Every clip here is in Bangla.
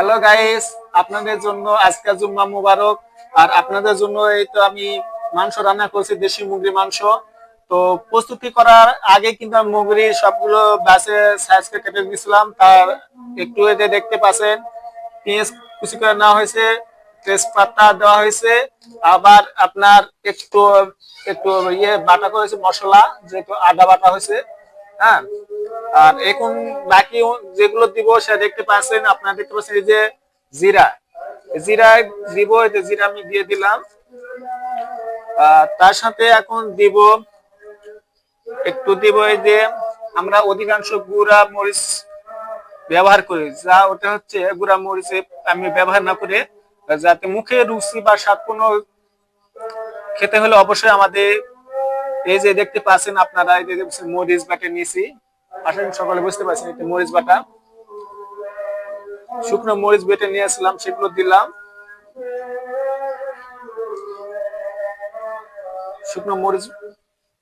হ্যালো গাইস আপনাদের জন্য আজকে জুম্মা মুবারক। আর আপনাদের জন্য এই তো আমি মাংস রান্না করছি, দেশি মুরগির মাংস। তো প্রস্তুতি করার আগে কিন্তু আমি মুরগি সবগুলো বাসে সাইজ করে কেটে দিয়েছিলাম। তার একটু এতে দেখতে পাচ্ছেন, পেঁয়াজ কুচি করে নেওয়া হয়েছে, তেজপাতা দেওয়া হয়েছে। আবার আপনার একটু একটু ইয়ে বাটা করেছে মশলা, যেহেতু আদা বাটা হয়েছে। হ্যাঁ? আর এখন বাকি যেগুলো দিব সেটা দেখতে পাচ্ছেন, আপনারা দেখতে পাচ্ছেন এই যে জিরা। জিরা দিব জিরা আমি দিয়ে দিলাম। তার সাথে এখন দিব, একটু দিব এই যে আমরা অধিকাংশ গুঁড়া মরিচ ব্যবহার করি, যা ওটা হচ্ছে গুঁড়া মরিচে আমি ব্যবহার না করে, যাতে মুখে রুচি বা স্বাদ কোনো খেতে হলে অবশ্যই আমাদের এই যে দেখতে পাচ্ছেন আপনারা, এই যে মরিচ বাটা নিয়েছি। করি সকালে বুঝতে পারছেন এটা মরিচ বাটা। শুকনো মরিচ বেটে নিয়ে আসলাম সেগুলো দিলাম। শুকনো মরিচ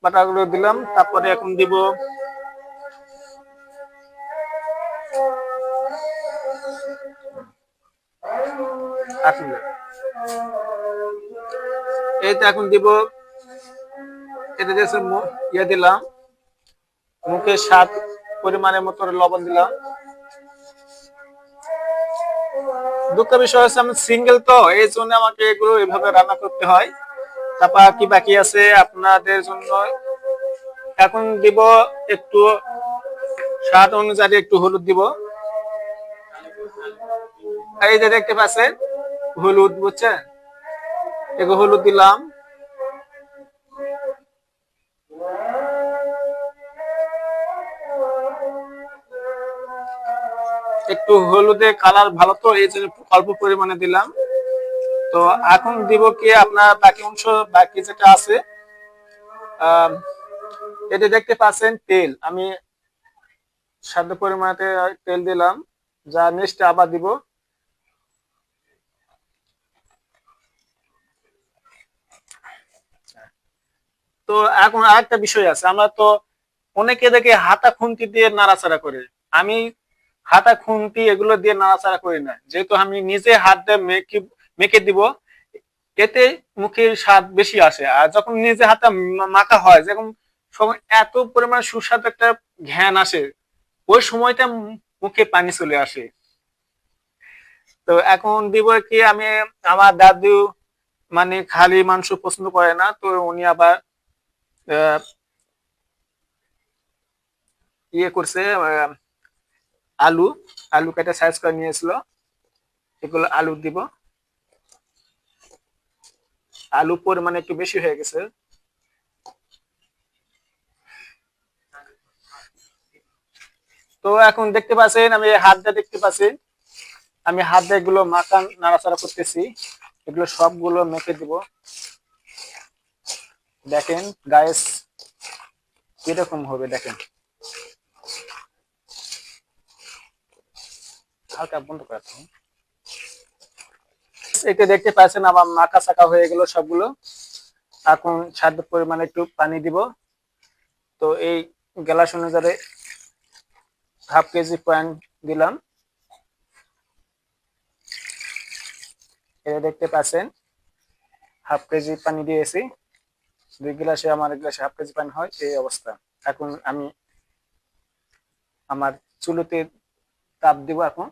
বাটাগুলো দিলাম, তারপরে এখন দিব এই এখন দিব এটা যে ইয়ে দিলাম। মুখে স্বাদ পরিমাণের মতো লবণ দিলাম। দুঃখ বিষয় হচ্ছে আমি সিঙ্গেল তো, এই জন্য আমাকে এগুলো এভাবে রান্না করতে হয়। তারপর কি বাকি আছে আপনাদের জন্য? এখন দিব একটু স্বাদ অনুযায়ী একটু হলুদ দিব। এই যে দেখতে পাচ্ছেন, হলুদ বুঝছেন? একটু হলুদ দিলাম। একটু হলুদে কালার ভালো তো, এই জন্য অল্প পরিমাণে দিলাম। তো এখন দিব কি আপনার বাকি অংশ, বাকি যেটা আছে এটা দেখতে পাচ্ছেন তেল। আমি সাধ্য পরিমাণে তেল দিলাম, যা নেক্সট আবার দিব। তো এখন আরেকটা বিষয় আছে, আমরা তো অনেকে দেখে হাতা খুন্তি দিয়ে নাড়াচাড়া করে। আমি হাতা খুন্তি এগুলো দিয়ে নাড়াচাড়া করি না। যেহেতু আমি নিজে হাত দিয়ে মেখে মেখে দিব, এতে মুখের স্বাদ বেশি আসে। আর যখন নিজে হাতে মাখা হয়, যখন সময় এত পরিমাণ সুস্বাদু একটা ঘ্যান আসে, ওই সময়টা মুখে পানি চলে আসে। তো এখন দিব কি, আমি আমার দাদু মানে খালি মাংস পছন্দ করে না, তো উনি আবার ইয়ে করছে আলু আলু কেটে সাইজ করে নিয়ে নিয়েছিল এগুলো আলু দিব। আলু পরিমাণ একটু বেশি হয়ে গেছে। তো এখন দেখতে পাচ্ছেন, আমি হাত দিয়ে দেখতে পাচ্ছি আমি হাত দিয়ে এগুলো মাখা নাড়াচাড়া করতেছি। এগুলো সবগুলো মেখে দিব। দেখেন গায়েস কীরকম হবে দেখেন। হালকা বন্ধ করে রাখুন। এটা দেখতে পাচ্ছেন আমার মাখা চাকা হয়ে গেল সবগুলো। এখন সাধ্য পরিমাণে একটু পানি দিব। তো এই গ্লাস অনুযায়ী হাফ কেজি পয়েন্ট দিলাম। এটা দেখতে পাচ্ছেন, হাফ কেজি পানি দিয়েছি। দুই গ্লাসে, আমার গ্লাসে হাফ কেজি পানি হয়, এই অবস্থা। এখন আমি আমার চুলোতে তাপ দিব এখন।